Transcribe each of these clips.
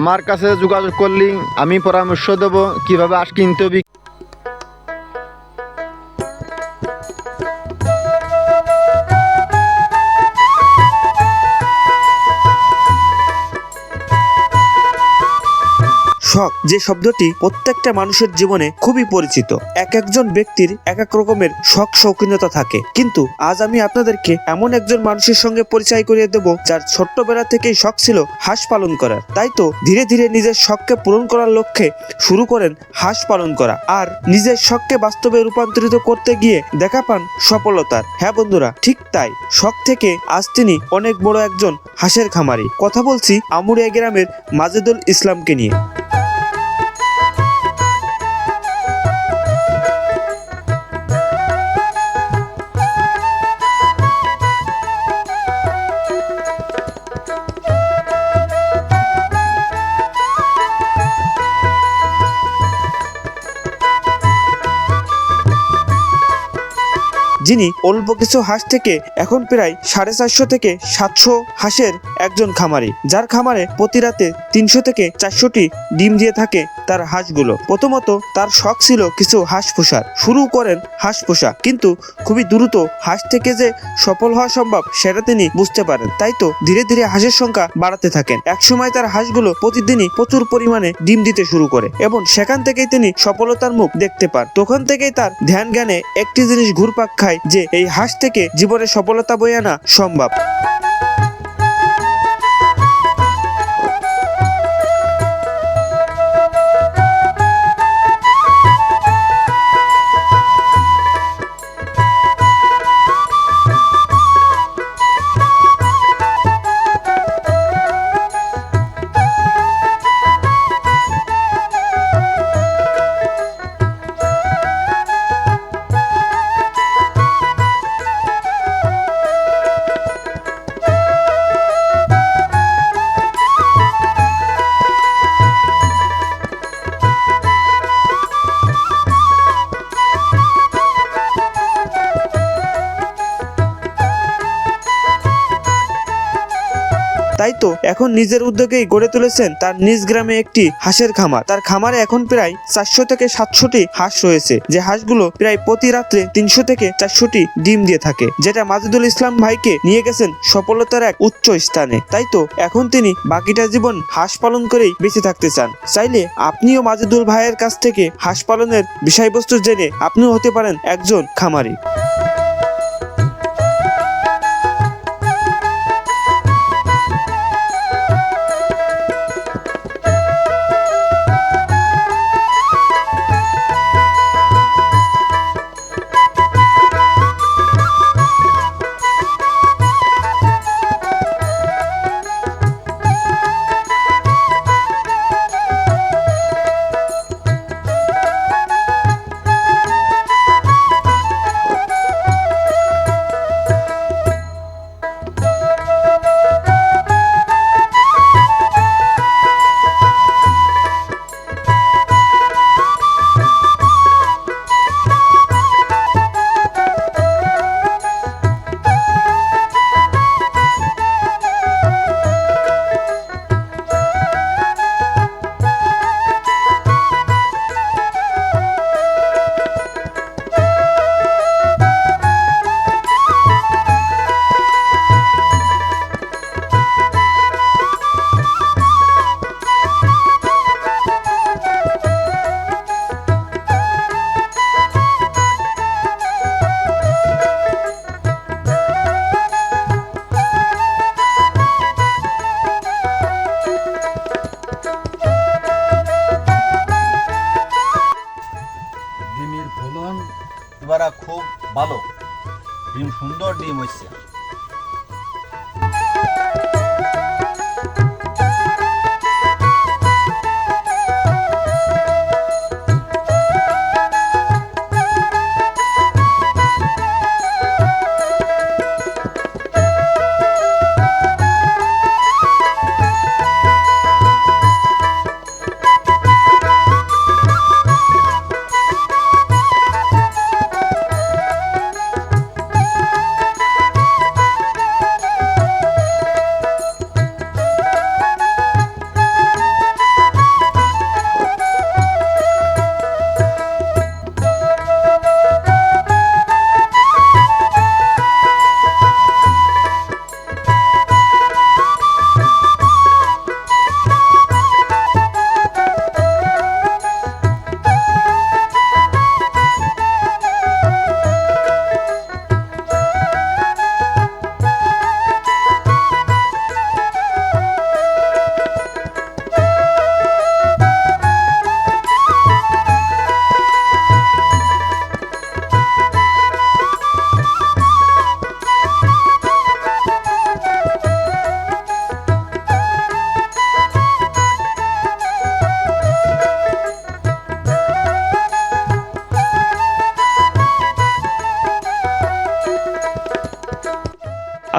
আমার কাছে যোগাযোগ করলি আমি পরামর্শ দেবো কীভাবে আজ কিনতে হবে শখ যে শব্দটি প্রত্যেকটা মানুষের জীবনে খুবই পরিচিত। এক একজন ব্যক্তির এক এক রকমের শখ শৌখিনতা থাকে। কিন্তু আজ আমি আপনাদেরকে এমন একজন মানুষের সঙ্গে পরিচয় করিয়ে দেব যার ছোট্টবেলা থেকেই শখ ছিল হাঁস পালন করার। তাই তো ধীরে ধীরে নিজের শখকে পূরণ করার লক্ষ্যে শুরু করেন হাঁস পালন করা। আর নিজের শখকে বাস্তবে রূপান্তরিত করতে গিয়ে দেখা পান সফলতার। হ্যাঁ বন্ধুরা, ঠিক তাই। শখ থেকে আজ তিনি অনেক বড় একজন হাঁসের খামারি। কথা বলছি আমুরিয়া গ্রামের মাজেদুল ইসলামকে নিয়ে। যিনি অল্প কিছু হাঁস থেকে এখন প্রায় সাড়ে চারশো থেকে সাতশো হাঁসের একজন খামারি, যার খামারে প্রতি রাতে তিনশো থেকে চারশোটি ডিম দিয়ে থাকে তার হাঁসগুলো। প্রথমত তার শখ ছিল কিছু হাঁস পোষার। শুরু করেন হাঁস পোষা, কিন্তু খুবই দ্রুত হাঁস থেকে যে সফল হওয়া সম্ভব সেটা তিনি বুঝতে পারেন। তাই তো ধীরে ধীরে হাঁসের সংখ্যা বাড়াতে থাকেন। একসময় তার হাঁসগুলো প্রতিদিনই প্রচুর পরিমাণে ডিম দিতে শুরু করে এবং সেখান থেকেই তিনি সফলতার মুখ দেখতে পান। তখন থেকেই তার ধ্যান জ্ঞানে একটি জিনিস ঘুরপাক খায় যে, এই হাঁস থেকে জীবনে সফলতা বয়ে আনা সম্ভব। তাই তো এখন নিজের উদ্যোগেই গড়ে তুলেছেন তার নিজ গ্রামে একটি হাঁসের খামার। তার খামারে এখন প্রায় চারশো থেকে সাতশোটি হাঁস রয়েছে। যে হাঁসগুলো প্রায় প্রতি রাত্রে তিনশো থেকে চারশোটি ডিম দিয়ে থাকে, যেটা মাজেদুল ইসলাম ভাইকে নিয়ে গেছেন সফলতার এক উচ্চ স্থানে। তাই তো এখন তিনি বাকিটা জীবন হাঁস পালন করেই বেঁচে থাকতে চান। চাইলে আপনিও মাজেদুল ভাইয়ের কাছ থেকে হাঁস পালনের বিষয়বস্তু জেনে আপনিও হতে পারেন একজন খামারি। সুন্দর ডিম হচ্ছে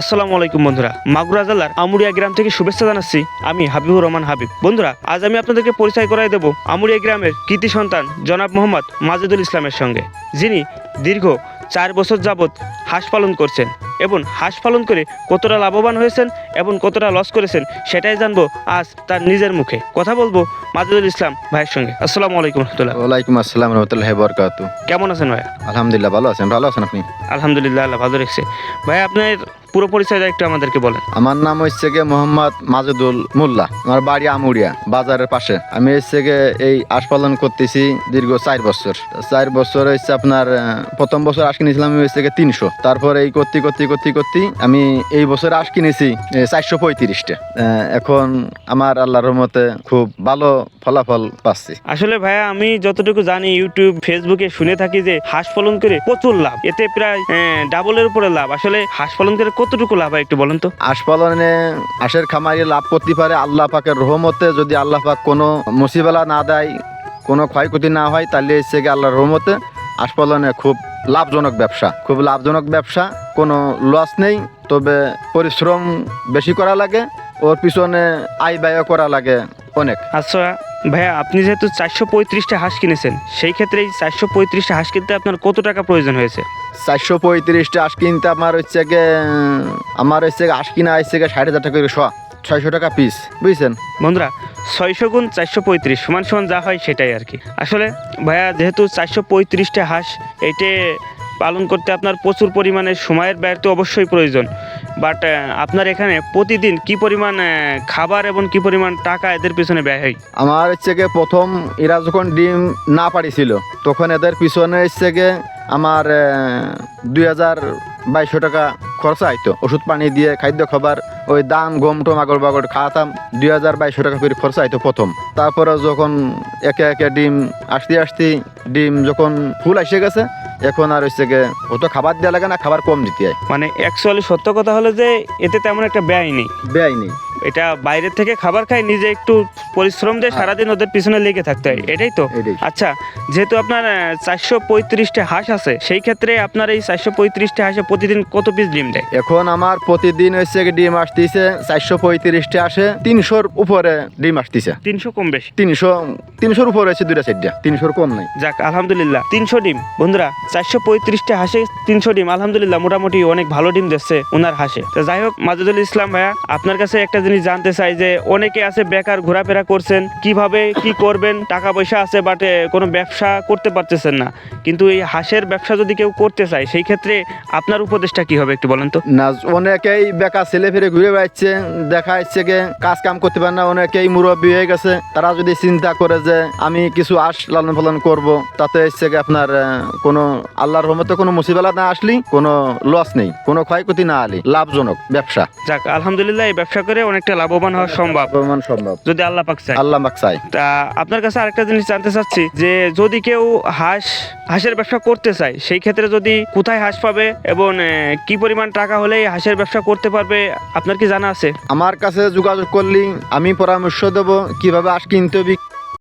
আসসালামু আলাইকুম বন্ধুরা। মাগুরা জেলার আমুরিয়া গ্রাম থেকে শুভেচ্ছা জানাচ্ছি। আমি হাবিবুর রহমান হাবিব। বন্ধুরা আজ আমি আপনাদেরকে পরিচয় করাই দেব আমুরিয়া গ্রামের কৃতি সন্তান জনাব মোহাম্মদ মাজেদুল ইসলামের সঙ্গে যিনি দীর্ঘ চার বছর যাবৎ হাঁস পালন করছেন এবং হাঁস পালন করে কতটা লাভবান হয়েছেন এবং কতটা লস করেছেন সেটাই জানব আজ তার নিজের মুখে। কথা বলব মাজেদুল ইসলাম ভাইয়ের সঙ্গে। আসসালামু আলাইকুম রহমতুল্লাহ। ওয়ালাইকুম আসসালাম রহমতুল্লাহ বরকাত কেমন আছেন ভাইয়া? আলহামদুলিল্লাহ ভালো আছেন ভালো আছেন আপনি? আলহামদুলিল্লাহ আল্লাহ ভালো রেখেছে। ভাই আপনার পুরো পরিচয়টা একটু আমাদেরকে বলেন। আমার নাম হচ্ছে গিয়ে মোহাম্মদ মাজেদুল মোল্লা আমার বাড়ি আমুরিয়া বাজারের পাশে। আমি হচ্ছে গিয়ে এই আশ পালন করতেছি দীর্ঘ চার বছর। চার বছর হচ্ছে আপনার প্রথম বছর আশ কিনেছিলাম আমি হচ্ছে গিয়ে তিনশো। তারপর এই করতে করতে করতে করতে আমি এই বছর আশ কিনেছি চারশো পঁয়ত্রিশটা। এখন আমার আল্লাহর রহমতে খুব ভালো ফলাফল পাচ্ছি। আসলে ভাইয়া আমি যতটুকু জানি ইউটিউব ফেসবুকে শুনে থাকি যে হাঁস পালন করে প্রচুর লাভ। এতে প্রায় ডাবলের উপরে লাভ। আসলে হাঁস পালন করে কতটুকু লাভ হয় একটু বলেন তো? আশ পালনে আশের খামারি লাভ করতে পারে আল্লাহ পাকের রহমতে যদি আল্লাহ পাক কোনো মুসিবেলা না দেয় কোনো ক্ষয়ক্ষতি না হয় তাহলে গিয়ে আল্লাহর রহমতে আশ পালনে খুব লাভজনক ব্যবসা। খুব লাভজনক ব্যবসা কোনো লস নেই তবে পরিশ্রম বেশি করা লাগে ওর পিছনে আয় ব্যয় করা লাগে অনেক। আচ্ছা ভাইয়া আপনি যেহেতু চারশো পঁয়ত্রিশটা হাঁস কিনেছেন সেই ক্ষেত্রে এই চারশো পঁয়ত্রিশটা হাঁস কিনতে আপনার কত টাকা প্রয়োজন হয়েছে? চারশো পঁয়ত্রিশটা আশ কিনতে আমার হচ্ছে গিয়ে আমার হচ্ছে আশ কিনা হচ্ছে গিয়ে ষাট হাজার টাকা করে শোয়া ছয়শো টাকা পিস বুঝছেন? বন্ধুরা ছয়শো গুণ চারশো পঁয়ত্রিশ সমান সমান যা হয় সেটাই আর কি। আসলে ভাইয়া যেহেতু চারশো পঁয়ত্রিশটা হাঁস এইটে পালন করতে আপনার প্রচুর পরিমাণে সময়ের ব্যয় তো অবশ্যই প্রয়োজন। বাট আপনার এখানে প্রতিদিন কি পরিমাণ খাবার এবং কি পরিমাণ টাকা এদের পিছনে ব্যয় হয়? আমার হচ্ছে গিয়ে প্রথম এরা যখন ডিম না পারিছিল তখন এদের পিছনে হচ্ছে গিয়ে আমার দুই হাজার বাইশশো টাকা খরচা আইতো ওষুধ পানি দিয়ে, খাদ্য খাবার, ওই দাম, গম, টম, আগর বাগর খাওয়াতাম, দুই হাজার বাইশশো টাকা করে খরচা আইতো প্রথম। তারপরে যখন একে একে ডিম, আসতে আসতে ডিম যখন ফুল এসে গেছে এখন আর হচ্ছে গিয়ে তো খাবার দেওয়া লাগে না খাবার কম দিতে হয়। মানে অ্যাকচুয়ালি সত্য কথা হলো যে এতে তেমন একটা ব্যয় নেই। ব্যয় নেই। এটা বাইরের থেকে খাবার খায় নিজে একটু পরিশ্রম দিয়ে সারাদিন ওদের পিছনে লেগে থাকতে হয়। এটাই তো? আচ্ছা যেহেতু আপনার চারশো পঁয়ত্রিশটা হাঁস আছে সেই ক্ষেত্রে আপনার এই চারশো পঁয়ত্রিশটা হাঁসে প্রতিদিন কত পিস ডিম দেয়? এখন আমার প্রতিদিন হচ্ছে ডিম আসতেছে চারশো পঁয়ত্রিশটা আসে তিনশোর উপরে ডিম আসতেছে। তিনশো কম বেশি? তিনশো তিনশোর উপরে আছে দুইটা সাইডটা তিনশোর কম নাই। যাক আলহামদুলিল্লাহ তিনশো ডিম। বন্ধুরা চারশো পঁয়ত্রিশটা হাঁসে তিনশো ডিম আলহামদুলিল্লাহ মোটামুটি অনেক ভালো ডিম দিচ্ছে ওনার হাঁসে। তো যাই হোক মাজুদুল ইসলাম ভাইয়া আপনার কাছে একটা জিনিস জানতে চাই যে অনেকে আছে বেকার ঘোরাফেরা করছেন কীভাবে কি করবেন টাকা পয়সা আছে বাট কোনো ব্যবসা করতে পারতেছেন না। কিন্তু এই হাঁসের ব্যবসা যদি কেউ করতে চায় সেই ক্ষেত্রে আপনার উপদেশটা কি হবে একটু বলেন তো? না অনেকেই বেকার ছেলে ফিরে ঘুরে বেড়াচ্ছে দেখা যাচ্ছে গে কাজ কাম করতে পারে না অনেকেই মুরব্বী হয়ে গেছে তারা যদি চিন্তা করে যে আমি কিছু আশ লালন পালন করব তাতে হচ্ছে আপনার কোনো আল্লাহর রহমতে কোনো মুসিবেলা না আসলি কোনো লস নেই কোনো ক্ষয়ক্ষতি না আলি লাভজনক ব্যবসা। যাক আলহামদুলিল্লাহ এই ব্যবসা করে অনেকটা লাভবান হওয়া সম্ভব। লাভবান সম্ভব। যদি আল্লাহ পাক চায়। আল্লাহ পাক চায়। তা আপনার কাছে আরেকটা জিনিস জানতে চাচ্ছি যে যদি কেউ হাঁস হাঁসের ব্যবসা করতে চায় সেই ক্ষেত্রে যদি কোথায় হাঁস পাবে এবং কি পরিমাণ টাকা হলে হাঁসের ব্যবসা করতে পারবে আপনার কি জানা আছে? আমার কাছে যোগাযোগ করলি আমি পরামর্শ দেব কীভাবে হাঁস কিনতে হবে